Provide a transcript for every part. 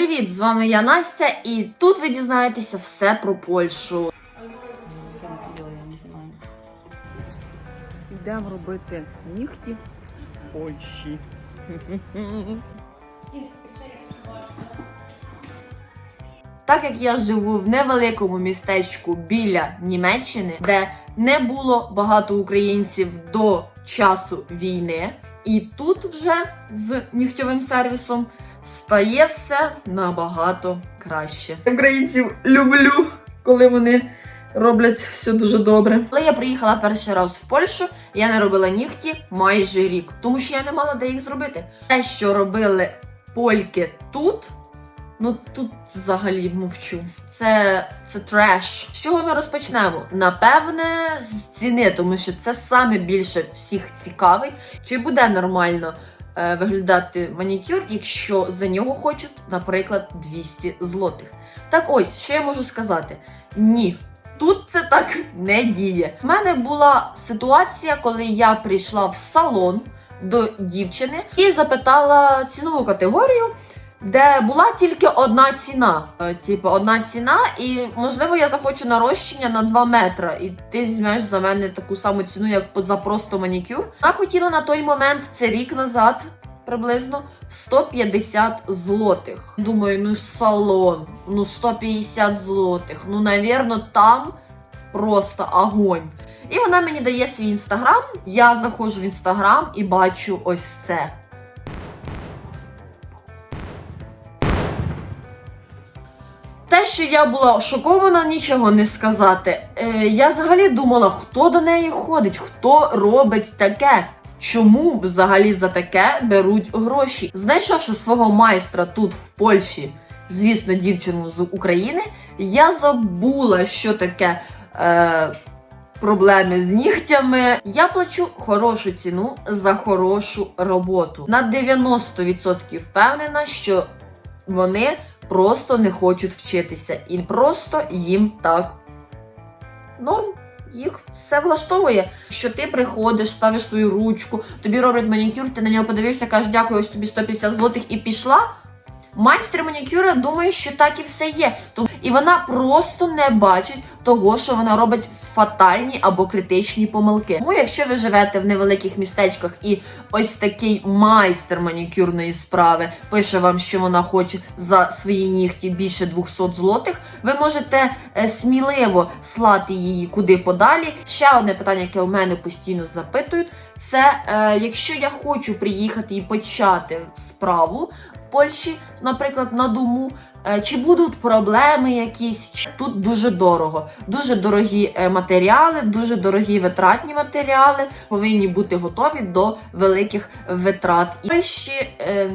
Привіт! З вами я Настя, і тут ви дізнаєтеся все про Польщу. Йдемо робити нігті в Польщі. Так як я живу в невеликому містечку біля Німеччини, де не було багато українців до часу війни, і тут вже з нігтьовим сервісом стає все набагато краще. Українців люблю, коли вони роблять все дуже добре. Коли я приїхала перший раз в Польщу, я не робила нігті майже рік, тому що я не мала де їх зробити. Те, що робили польки тут. Ну тут взагалі мовчу. Це, це треш. З чого ми розпочнемо? Напевне, з ціни, тому що це саме більше всіх цікавить. Чи буде нормально виглядати манікюр, якщо за нього хочуть, наприклад, 200 злотих. Так ось, що я можу сказати? Ні. Тут це так не діє. У мене була ситуація, коли я прийшла в салон до дівчини і запитала цінову категорію де була тільки одна ціна. Е, Типу, одна ціна, і можливо я захочу нарощення на 2 метри, і ти візьмеш за мене таку саму ціну, як за просто манікюр. Вона хотіла на той момент, це рік назад. Приблизно 150 злотих. Думаю, ну салон, ну 150 злотих. Ну, навірно, там просто огонь. І вона мені дає свій інстаграм. Я заходжу в інстаграм і бачу ось це. Що я була шокована, нічого не сказати. Е, я взагалі думала, хто до неї ходить, хто робить таке. Чому взагалі за таке беруть гроші? Знайшовши свого майстра тут в Польщі, звісно, дівчину з України, я забула, що таке е, проблеми з нігтями. Я плачу хорошу ціну за хорошу роботу. На 90% впевнена, що вони просто не хочуть вчитися. І просто їм так норм. Їх все влаштовує, що ти приходиш, ставиш свою ручку, тобі роблять манікюр, ти на нього подивився, кажеш, дякую, ось тобі 150 злотих і пішла. Майстер манікюра думає, що так і все є. І вона просто не бачить того, що вона робить фатальні або критичні помилки. Тому, якщо ви живете в невеликих містечках і ось такий майстер манікюрної справи пише вам, що вона хоче за свої нігті більше 200 злотих, ви можете е, сміливо слати її куди подалі. Ще одне питання, яке у мене постійно запитують, це е, якщо я хочу приїхати і почати справу Польщі, наприклад, на дому. е, Чи будуть проблеми якісь? Тут дуже дорого, дуже дорогі е, матеріали, дуже дорогі витратні матеріали повинні бути готові до великих витрат. І в Польщі е,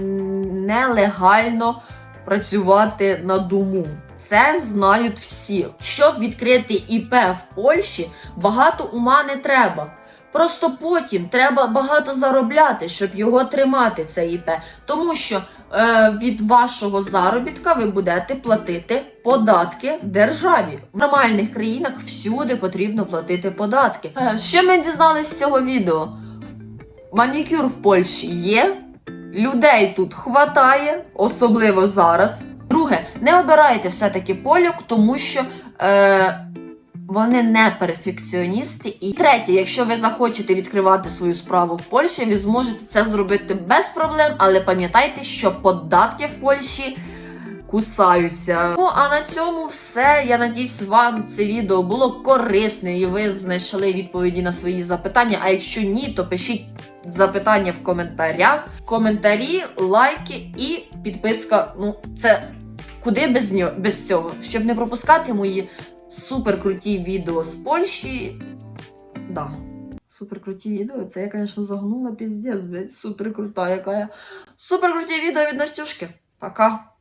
нелегально працювати на дому. Це знають всі. Щоб відкрити ІП в Польщі, багато ума не треба. Просто потім треба багато заробляти, щоб його тримати, це ІП. Тому що від вашого заробітка ви будете платити податки державі. В нормальних країнах всюди потрібно платити податки. Е, що ми дізналися з цього відео? Манікюр в Польщі є, людей тут хватає, особливо зараз. Друге, не обирайте все-таки польок, тому що е, вони не перфекціоністи. І третє, якщо ви захочете відкривати свою справу в Польщі, ви зможете це зробити без проблем, але пам'ятайте, що податки в Польщі кусаються. Ну а на цьому все. Я надіюсь, вам це відео було корисне і ви знайшли відповіді на свої запитання. А якщо ні, то пишіть запитання в коментарях. Коментарі, лайки і підписка. Ну, це куди без нього без цього, щоб не пропускати мої суперкруті відео з Польщі. Да. Суперкруті відео. Це я, звісно, загнула піздець, блядь. Суперкрута, яка я. Суперкруті відео від Настюшки. Пока.